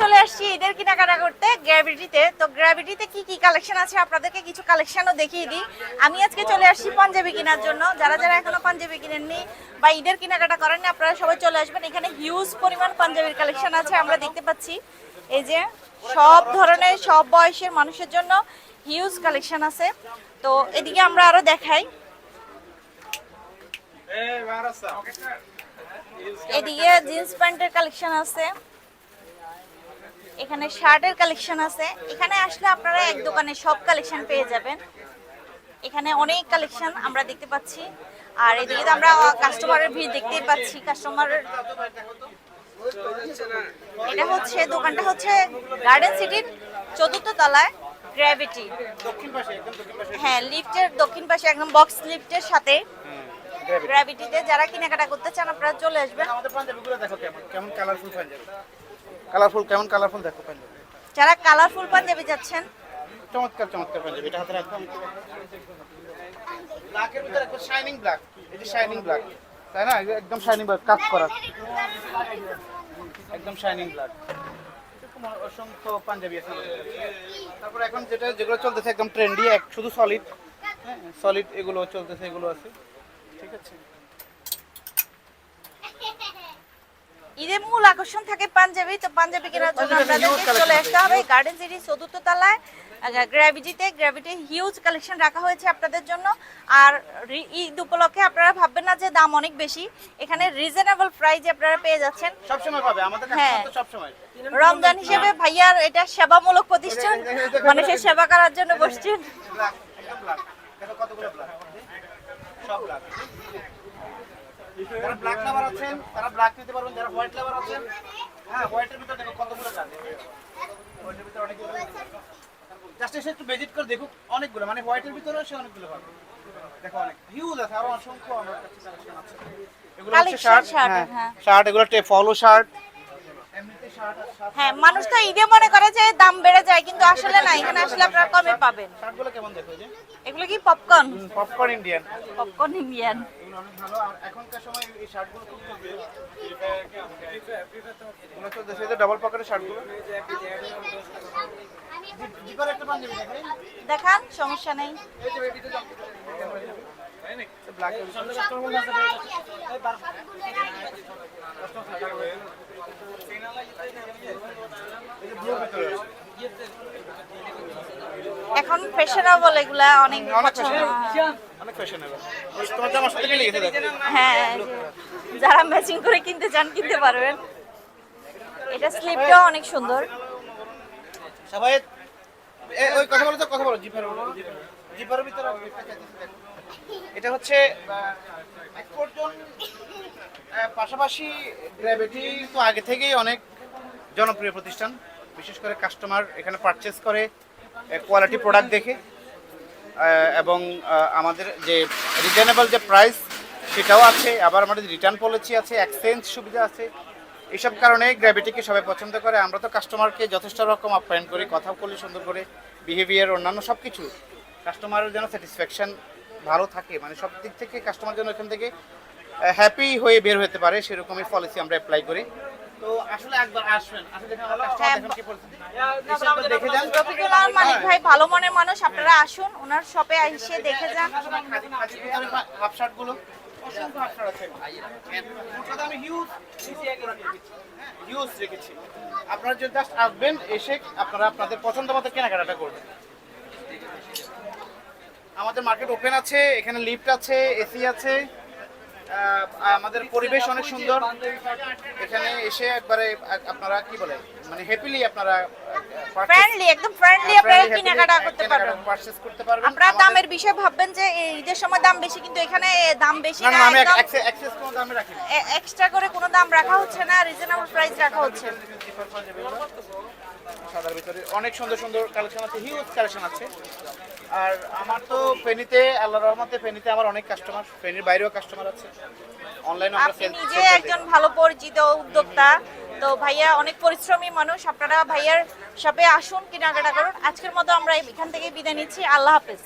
চলে আসছি ঈদের কেনাকাটা করতে গ্র্যাভিটিতে তো গ্র্যাভিটিতে কি কি কালেকশন আছে আপনাদেরকে কিছু কালেকশনও দেখিয়ে দিই। আমি আজকে চলে আসছি পাঞ্জাবি কেনার জন্য। যারা যারা এখনও পাঞ্জাবি কিনেননি বা ঈদের কেনাকাটা করেননি আপনারা সবাই চলে আসবেন। এখানে হিউজ পরিমাণ পাঞ্জাবির কালেকশন আছে আমরা দেখতে পাচ্ছি। এই যে সব ধরনের সব বয়সের মানুষের জন্য হিউজ কালেকশন আছে। তো এদিকে আমরা আরও দেখাই। এদিকে জিন্স প্যান্টের কালেকশন আছে। এখানে শার্টের কালেকশন আছে। এখানে আসলে আপনারা এক দোকানে সব কালেকশন পেয়ে যাবেন। এখানে অনেক কালেকশন আমরা দেখতে পাচ্ছি। আর এদিকে তো আমরা কাস্টমারের ভিড় দেখতেই পাচ্ছি। কাস্টমার এটা হচ্ছে দোকানটা হচ্ছে গার্ডেন সিটির চতুর্থ তলায় গ্র্যাভিটি হ্যাঁ লিফটের দক্ষিণ পাশে একদম বক্স লিফটের সাথে। গ্র্যাভিটিতে যারা কেনাকাটা করতে চান আপনারা চলে আসবেন। আমাদের পাঞ্জাবিগুলো দেখো কেমন কেমন কালারফুল পাঞ্জাবি। কালারফুল কেমন কালারফুল দেখো পাঞ্জাবি। যারা কালারফুল পাঞ্জাবি যাচ্ছেন। চমৎকার চমৎকার পাঞ্জাবি এটা হাতে রাখো ব্ল্যাকের ভিতরে একটা শাইনিং ব্ল্যাক এই যে শাইনিং ব্ল্যাক তাই না? একদম শাইনিং ব্ল্যাক কাজ করা। একদম শাইনিং ব্ল্যাক অসংখ্য পাঞ্জাবি আছে তারপর এখন যেটা যেগুলো চলতেছে একদম ট্রেন্ডি এক শুধু সলিড হ্যাঁ সলিড এগুলো চলতেছে এগুলো আছে। ঠিক আছে। ঈদের মূল আকর্ষণ থাকে পাঞ্জাবি তো পাঞ্জাবি কেনার জন্য আপনাদেরকে চলে আসতে হবে গার্ডেন সিটি চতুর্থ তলায়। গ্র্যাভিটিতে গ্র্যাভিটি হিউজ কালেকশন রাখা হয়েছে আপনাদের জন্য। আর ঈদ উপলক্ষে আপনারা ভাববেন না যে দাম অনেক বেশি। এখানে রিজনেবল প্রাইজে আপনারা পেয়ে যাচ্ছেন। সবসময় পাবে আমাদের হ্যাঁ। কাছে তো সবসময়। রমজান হিসেবে ভাইয়ার এটা সেবামূলক প্রতিষ্ঠান। মানুষের সেবা করার জন্য বসছেন। কতগুলো সব ব্ল্যাক যারা ব্ল্যাক লাভার আছেন তারা ব্ল্যাক নিতে পারবেন যারা হোয়াইট লাভার আছেন হ্যাঁ হোয়াইটের ভিতরে দেখো কতগুলো কাজ হোয়াইটের ভিতরে অনেকগুলো জাস্ট এসে একটু ভিজিট করে দেখুক অনেকগুলো মানে হোয়াইটের ভিতরেও সে অনেকগুলো পাবে দেখো অনেক। হিউজ আছে আরও অসংখ্য আমার কাছে কালেকশন আছে। এগুলো হচ্ছে শার্ট হ্যাঁ। হ্যাঁ। শার্ট এগুলো ফলো শার্ট এমনিতে শার্ট আর শার্ট হ্যাঁ মানুষ তো ঈদে মনে করে যে দাম বেড়ে যায় কিন্তু আসলে না এখানে আসলে আপনারা কমে পাবেন। শার্টগুলো কেমন দেখো যে? এগুলো কি popcorn popcorn Indian popcorn Indian এগুলো অনেক ভালো আর এখনকার সময় এই শার্টগুলো খুব চলছে। এগুলো চলতেছে এই ডাবল পকেটের শার্টগুলো জিপার একটা পাঞ্জাবি দেখে দেখান সমস্যা নেই। ব্ল্যাক এখন ফ্যাশনেবল এগুলা অনেক পছন্দ। অনেক ফ্যাশনেবল তোমার জামার সাথে মিলে গেছে হ্যাঁ যারা ম্যাচিং করে কিনতে চান কিনতে পারবেন। এটা স্লিপটাও অনেক সুন্দর। সবাই ওই কথা বলো তো কথা বলো জিপার জিপারের ভিতরে। এটা হচ্ছে পাশাপাশি গ্র্যাভিটি তো আগে থেকেই অনেক জনপ্রিয় প্রতিষ্ঠান। বিশেষ করে কাস্টমার এখানে পারচেস করে। কোয়ালিটি প্রোডাক্ট দেখে এবং আমাদের যে রিজনেবল যে প্রাইস সেটাও আছে, আবার আমাদের রিটার্ন পলিসি আছে এক্সচেঞ্জ সুবিধা আছে এইসব কারণে গ্র্যাভিটিকে সবাই পছন্দ করে। আমরা তো কাস্টমারকে যথেষ্ট রকম আপ্যায়ন করি কথা বলি, সুন্দর করে বিহেভিয়ার অন্যান্য সব কিছু। কাস্টমারের যেন স্যাটিসফ্যাকশন ভালো থাকে মানে সব দিক থেকে কাস্টমার যেন এখান থেকে হ্যাপি হয়ে বের হতে পারে, সেরকমই পলিসি আমরা অ্যাপ্লাই করি। তো আসলে একবার আসবেন। আসলে দেখেন আমার কি পরিস্থিতি। দেখে যান। রফিকুল আলম মালিক ভাই ভালো মনের মানুষ আপনারা আসুন ওনার শপে এসে দেখে যান। হাফ শার্টগুলো। অসংখ্য হাফ শার্ট আছে। আমি হিউজ হিউজ রেখেছি। আপনারা যদি জাস্ট আসবেন এসে আপনারা আপনাদের পছন্দ মতো কেনাকাটা করবেন। আমাদের মার্কেট ওপেন আছে এখানে লিফট আছে এসি আছে। আমাদের পরিবেশ অনেক সুন্দর। এখানে এসে একবারে আপনারা কি বলে মানে হ্যাপিলি আপনারা ফ্রেন্ডলি একদম ফ্রেন্ডলি আপনারা কেনাকাটা করতে পারবেন। পারচেস করতে পারবেন। আপনারা দামের বিষয়ে ভাববেন যে এই ঈদের সময় দাম বেশি কিন্তু এখানে দাম বেশি না আমি অ্যাক্সেস কোনো দামে রাখি না। এক্সট্রা করে কোনো দাম রাখা হচ্ছে না রিজনেবল প্রাইস রাখা হচ্ছে। সাদার ভিতরে অনেক সুন্দর সুন্দর কালেকশন আছে হিউজ কালেকশন আছে। আর আমার তো ফেনীতে আল্লাহর রহমতে ফেনীতে আমার অনেক কাস্টমার ফেনীর বাইরেও কাস্টমার আছে। অনলাইন আমরা আপনি নিজে একজন ভালো পরিচিত উদ্যোক্তা তো ভাইয়া অনেক পরিশ্রমী মানুষ আপনারা ভাইয়ার শপে আসুন কেনাকাটা করুন। আজকের মতো আমরা এখান থেকে বিদায় নিচ্ছি। আল্লাহ হাফেজ।